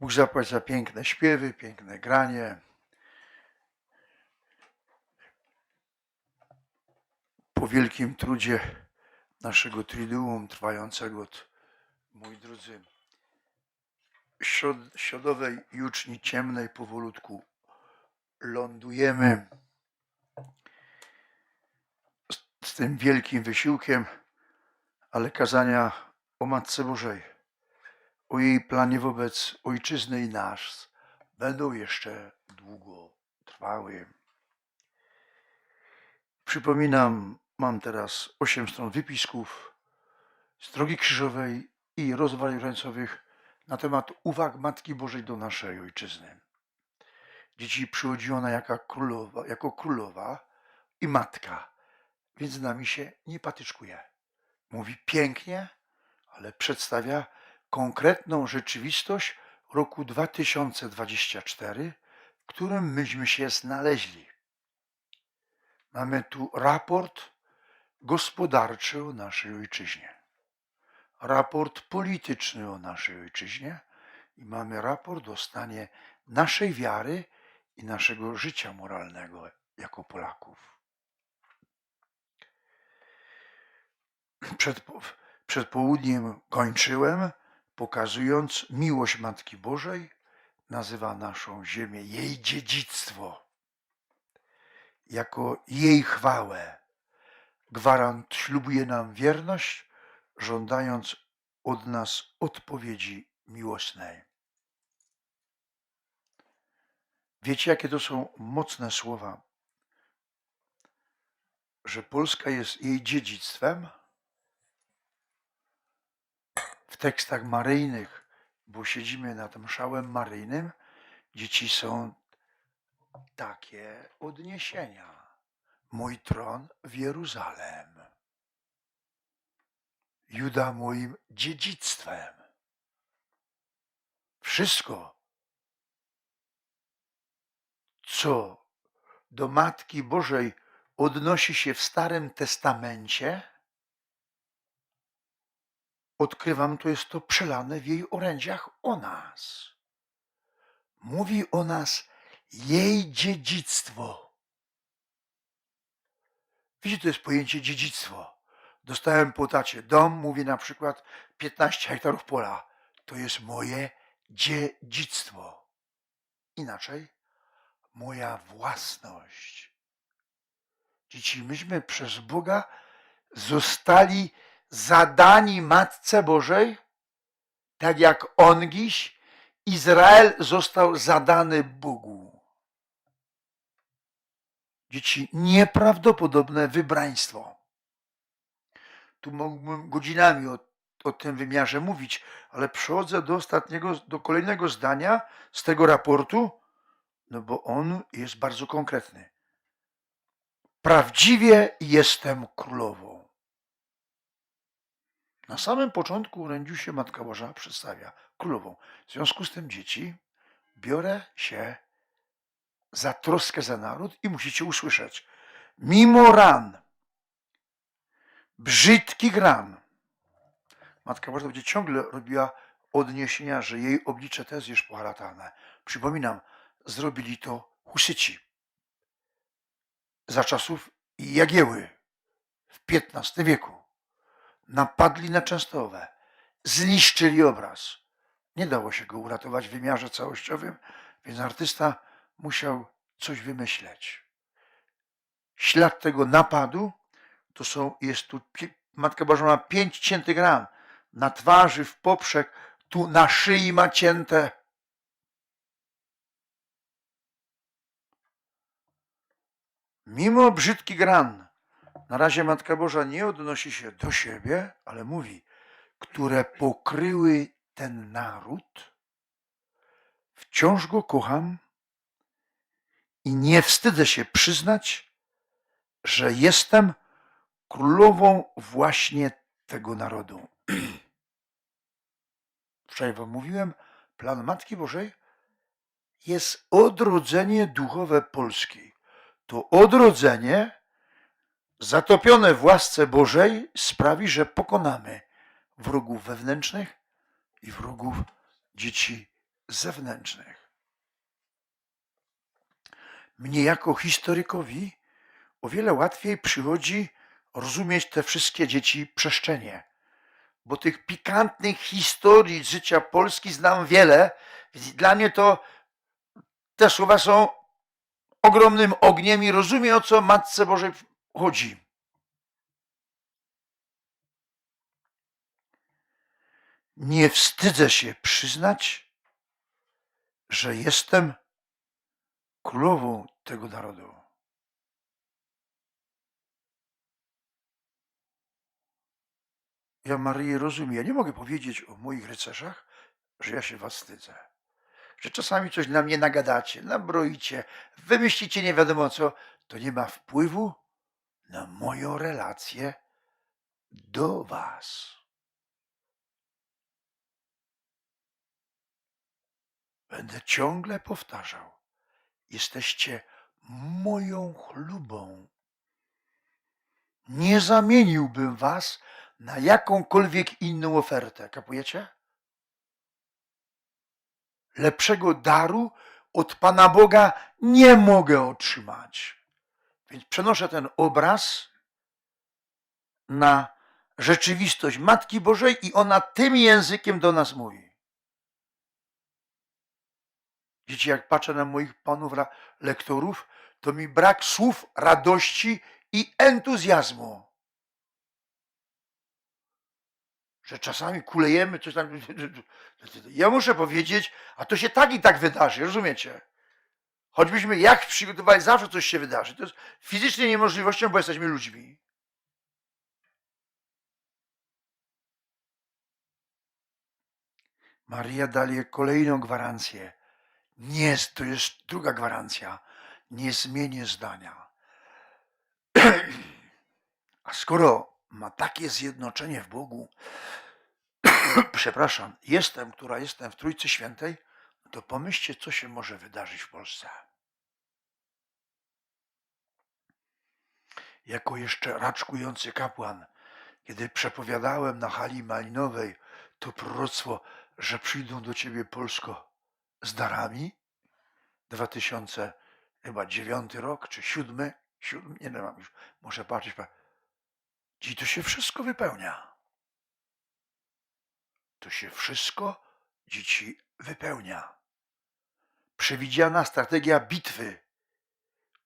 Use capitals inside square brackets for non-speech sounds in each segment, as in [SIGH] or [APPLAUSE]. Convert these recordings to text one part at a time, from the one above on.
Bóg zapłać za piękne śpiewy, piękne granie. Po wielkim trudzie naszego triduum trwającego od, moi drodzy, środ, środowej juczni ciemnej powolutku lądujemy z, z tym wielkim wysiłkiem, ale kazania o Matce Bożej, o jej planie wobec ojczyzny i nas będą jeszcze długo trwały. Przypominam, mam teraz osiem stron wypisków z drogi krzyżowej i rozważań rańcowych na temat uwag Matki Bożej do naszej ojczyzny. Dzieci przychodzi ona jako królowa, jako królowa i matka, więc z nami się nie patyczkuje. Mówi pięknie, ale przedstawia konkretną rzeczywistość roku 2024, w którym myśmy się znaleźli. Mamy tu raport gospodarczy o naszej ojczyźnie, raport polityczny o naszej ojczyźnie i mamy raport o stanie naszej wiary i naszego życia moralnego jako Polaków. Przed, przed południem kończyłem, pokazując miłość Matki Bożej, nazywa naszą ziemię jej dziedzictwo, jako jej chwałę. Gwarant ślubuje nam wierność, żądając od nas odpowiedzi miłosnej. Wiecie, jakie to są mocne słowa? Że Polska jest jej dziedzictwem? W tekstach maryjnych, bo siedzimy nad mszałem maryjnym, dzieci są takie odniesienia. Mój tron w Jeruzalem. Juda moim dziedzictwem. Wszystko, co do Matki Bożej odnosi się w Starym Testamencie, odkrywam, to jest to przelane w jej orędziach o nas. Mówi o nas jej dziedzictwo. Widzicie, to jest pojęcie dziedzictwo. Dostałem po tacie dom, mówi na przykład 15 hektarów pola. To jest moje dziedzictwo. Inaczej, moja własność. Dzieci, myśmy przez Boga zostali zadani Matce Bożej, tak jak ongiś Izrael został zadany Bogu. Dzieci, nieprawdopodobne wybraństwo. Tu mógłbym godzinami o, o tym wymiarze mówić, ale przechodzę do ostatniego, do kolejnego zdania z tego raportu, no bo on jest bardzo konkretny. Prawdziwie jestem królową. Na samym początku orędziu się Matka Boża przedstawia królową. W związku z tym, dzieci, biorę się za troskę za naród i musicie usłyszeć. Mimo ran, brzydkich ran, Matka Boża będzie ciągle robiła odniesienia, że jej oblicze też jest poharatane. Przypominam, zrobili to Husyci za czasów Jagieły w XV wieku. Napadli na Częstochowę, zniszczyli obraz. Nie dało się go uratować w wymiarze całościowym, więc artysta musiał coś wymyśleć. Ślad tego napadu to są, jest tu, Matka Boża ma pięć ciętych ran. Na twarzy, w poprzek, tu na szyi ma cięte. Mimo brzydkich ran, na razie Matka Boża nie odnosi się do siebie, ale mówi, które pokryły ten naród, wciąż go kocham i nie wstydzę się przyznać, że jestem królową właśnie tego narodu. [CLEARS THROAT] Wczoraj wam mówiłem, plan Matki Bożej jest odrodzenie duchowe Polski. To odrodzenie zatopione w łasce Bożej sprawi, że pokonamy wrogów wewnętrznych i wrogów dzieci zewnętrznych. Mnie jako historykowi o wiele łatwiej przychodzi rozumieć te wszystkie dzieci przeszczenie, bo tych pikantnych historii życia Polski znam wiele, więc dla mnie to te słowa są ogromnym ogniem i rozumiem o co Matce Bożej chodzi. Nie wstydzę się przyznać, że jestem królową tego narodu. Ja Maryję rozumiem. Ja nie mogę powiedzieć o moich rycerzach, że ja się was wstydzę. Że czasami coś na mnie nagadacie, nabroicie, wymyślicie nie wiadomo co, to nie ma wpływu na moją relację do was. Będę ciągle powtarzał. Jesteście moją chlubą. Nie zamieniłbym was na jakąkolwiek inną ofertę. Kapujecie? Lepszego daru od Pana Boga nie mogę otrzymać. Więc przenoszę ten obraz na rzeczywistość Matki Bożej i ona tym językiem do nas mówi. Wiecie, jak patrzę na moich panów lektorów, to mi brak słów radości i entuzjazmu. Że czasami kulejemy coś tam. Ja muszę powiedzieć, a to się tak i tak wydarzy, rozumiecie? Choćbyśmy jak przygotowali, zawsze coś się wydarzy. To jest fizycznie niemożliwością, bo jesteśmy ludźmi. Maria daje kolejną gwarancję. Nie, to jest druga gwarancja. Nie zmienię zdania. A skoro ma takie zjednoczenie w Bogu, [CLEARS THROAT] przepraszam, jestem, która jestem w Trójcy Świętej, to pomyślcie, co się może wydarzyć w Polsce. Jako jeszcze raczkujący kapłan, kiedy przepowiadałem na hali malinowej to proroctwo, że przyjdą do ciebie Polsko z darami, 2009 rok, czy siódmy, siódmy, nie wiem, już. Muszę patrzeć, pa- Dziś to się wszystko wypełnia. To się wszystko dzieci wypełnia. Przewidziana strategia bitwy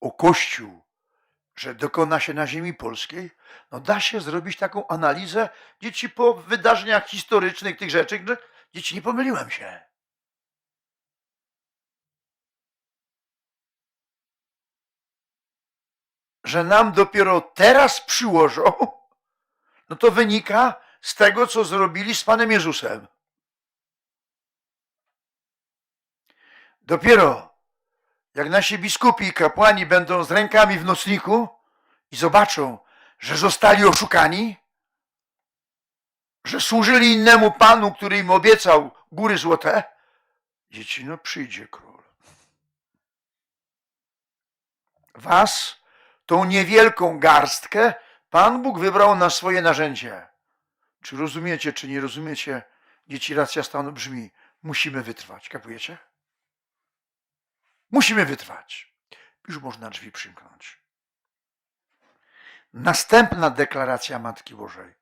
o Kościół, że dokona się na ziemi polskiej, no da się zrobić taką analizę dzieci po wydarzeniach historycznych, tych rzeczy, że dzieci nie pomyliłem się. Że nam dopiero teraz przyłożą, no to wynika z tego, co zrobili z Panem Jezusem. Dopiero jak nasi biskupi i kapłani będą z rękami w nocniku i zobaczą, że zostali oszukani, że służyli innemu Panu, który im obiecał góry złote, dzieci, no przyjdzie król. Was, tą niewielką garstkę, Pan Bóg wybrał na swoje narzędzie. Czy rozumiecie, czy nie rozumiecie? Dzieci, racja stanu brzmi: musimy wytrwać. Kapujecie? Musimy wytrwać. Już można drzwi przymknąć. Następna deklaracja Matki Bożej.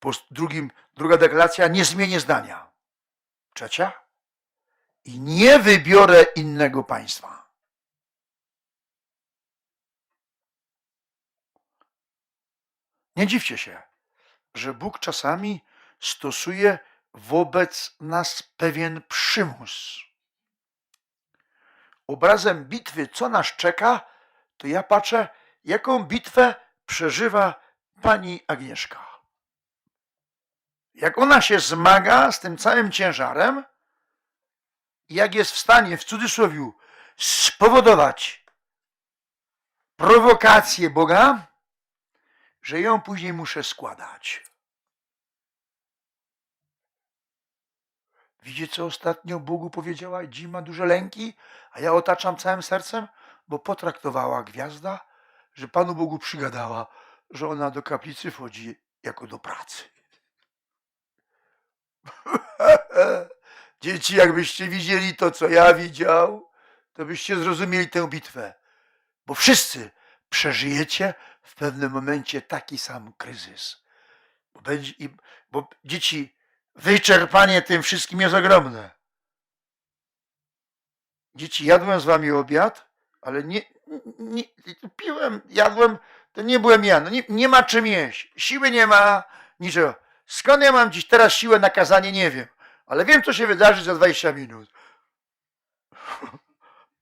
Po drugim, druga deklaracja: nie zmienię zdania. Trzecia? I nie wybiorę innego państwa. Nie dziwcie się, że Bóg czasami stosuje wobec nas pewien przymus. Obrazem bitwy, co nas czeka, to ja patrzę, jaką bitwę przeżywa pani Agnieszka. Jak ona się zmaga z tym całym ciężarem, jak jest w stanie, w cudzysłowie, spowodować prowokację Boga, że ją później muszę składać. Widzicie, co ostatnio Bogu powiedziała? Dziś ma duże lęki, a ja otaczam całym sercem, bo potraktowała gwiazda, że Panu Bogu przygadała, że ona do kaplicy wchodzi jako do pracy. [LAUGHS] Dzieci, jakbyście widzieli to, co ja widział, to byście zrozumieli tę bitwę. Bo wszyscy przeżyjecie w pewnym momencie taki sam kryzys. Bo, będzie, bo dzieci, wyczerpanie tym wszystkim jest ogromne. Dzieci, jadłem z wami obiad, ale nie, nie piłem, jadłem, to nie byłem ja. No nie, nie ma czym jeść. Siły nie ma, niczego. Skąd ja mam dziś teraz siłę na kazanie, nie wiem. Ale wiem, co się wydarzy za 20 minut.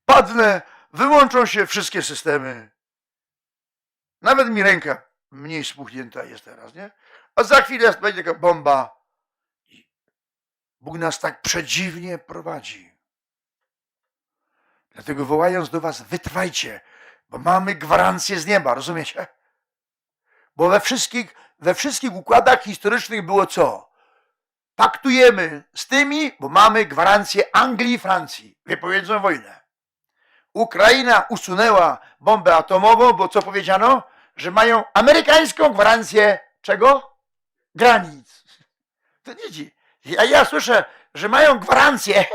Padnę, wyłączą się wszystkie systemy. Nawet mi ręka mniej spuchnięta jest teraz, nie? A za chwilę będzie taka bomba. Bóg nas tak przedziwnie prowadzi. Dlatego wołając do was, wytrwajcie, bo mamy gwarancję z nieba, rozumiecie? Bo we wszystkich, we wszystkich układach historycznych było co? Paktujemy z tymi, bo mamy gwarancję Anglii i Francji. Wypowiedzą wojnę. Ukraina usunęła bombę atomową, bo co powiedziano? Że mają amerykańską gwarancję czego? Granic. To dzieci. A ja słyszę, że mają gwarancję,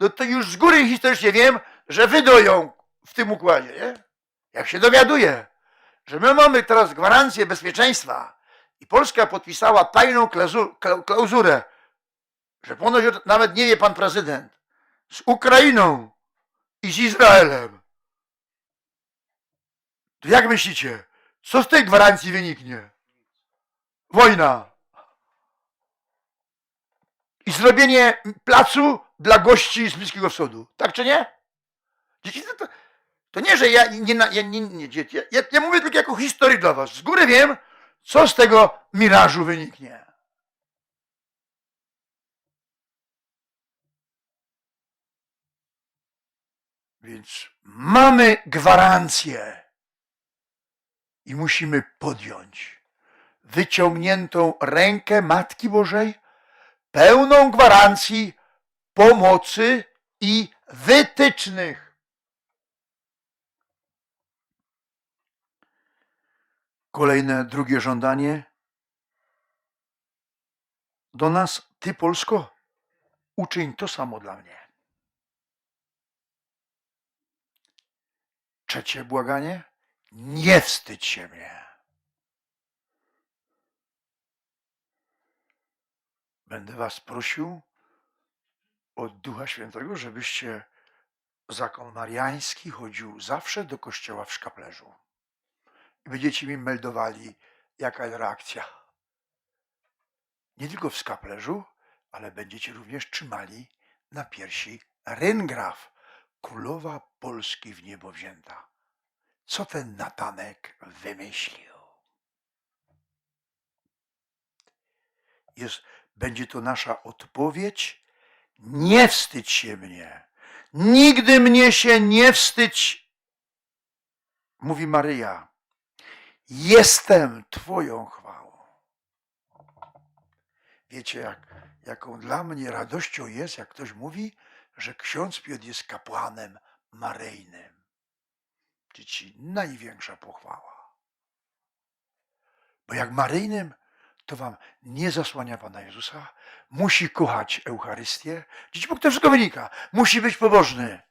no to już z góry historycznie wiem, że wydoją w tym układzie, nie? Jak się dowiaduję, że my mamy teraz gwarancję bezpieczeństwa i Polska podpisała tajną klauzu- kla- klauzurę, że ponoć nawet nie wie pan prezydent, z Ukrainą i z Izraelem. To jak myślicie, co z tej gwarancji wyniknie? Wojna. I zrobienie placu dla gości z Bliskiego Wschodu. Tak czy nie? Dzieci, to, to, nie, że ja nie, ja, nie, nie dzieci, ja, ja mówię tylko jako historię dla was. Z góry wiem, co z tego mirażu wyniknie. Więc mamy gwarancję i musimy podjąć wyciągniętą rękę Matki Bożej, pełną gwarancji pomocy i wytycznych. Kolejne drugie żądanie do nas, Ty Polsko, uczyń to samo dla mnie. Trzecie błaganie, nie wstydź się mnie. Będę Was prosił od Ducha Świętego, żebyście zakon mariański chodził zawsze do kościoła w szkaplerzu. I będziecie mi meldowali, jaka jest reakcja. Nie tylko w skaplerzu, ale będziecie również trzymali na piersi ryngraf, królowa Polski w niebo wzięta. Co ten Natanek wymyślił? Jest, będzie to nasza odpowiedź. Nie wstydź się mnie. Nigdy mnie się nie wstydź. Mówi Maryja. Jestem Twoją chwałą. Wiecie, jak, jaką dla mnie radością jest, jak ktoś mówi, że ksiądz Piotr jest kapłanem maryjnym. Dzieci, największa pochwała. Bo jak maryjnym, to wam nie zasłania Pana Jezusa, musi kochać Eucharystię. Dzieci, bo to wszystko wynika. Musi być pobożny.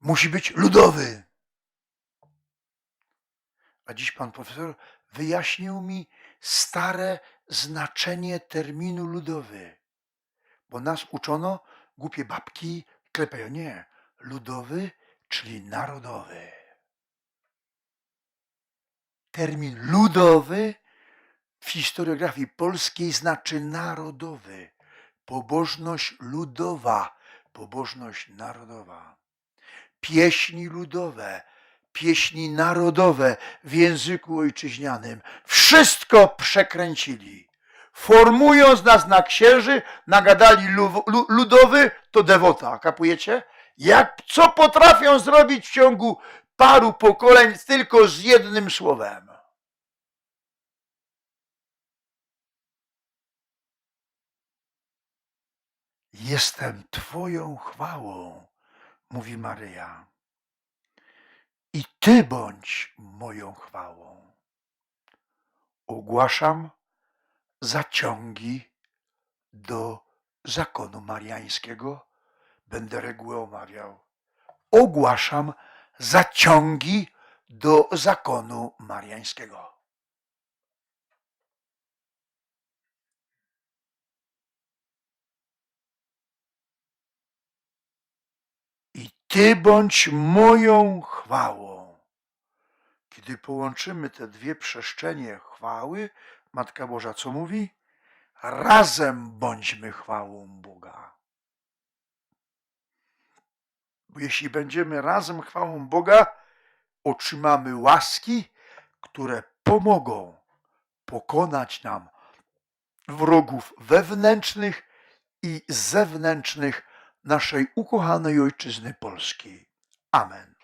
Musi być ludowy. A dziś pan profesor wyjaśnił mi stare znaczenie terminu ludowy. Bo nas uczono, głupie babki klepiają. Nie, ludowy, czyli narodowy. Termin ludowy w historiografii polskiej znaczy narodowy. Pobożność ludowa, pobożność narodowa. Pieśni ludowe, pieśni narodowe w języku ojczyźnianym. Wszystko przekręcili. Formując nas na księży, nagadali lu- lu- ludowy, to dewota. Kapujecie? Jak, co potrafią zrobić w ciągu paru pokoleń tylko z jednym słowem? Jestem Twoją chwałą, mówi Maryja. I Ty bądź moją chwałą. Ogłaszam zaciągi do zakonu mariańskiego. Będę regułę omawiał. Ogłaszam zaciągi do zakonu mariańskiego. I Ty bądź moją chwałą. Kiedy połączymy te dwie przestrzenie chwały, Matka Boża co mówi? Razem bądźmy chwałą Boga. Bo jeśli będziemy razem chwałą Boga, otrzymamy łaski, które pomogą pokonać nam wrogów wewnętrznych i zewnętrznych naszej ukochanej ojczyzny Polski. Amen.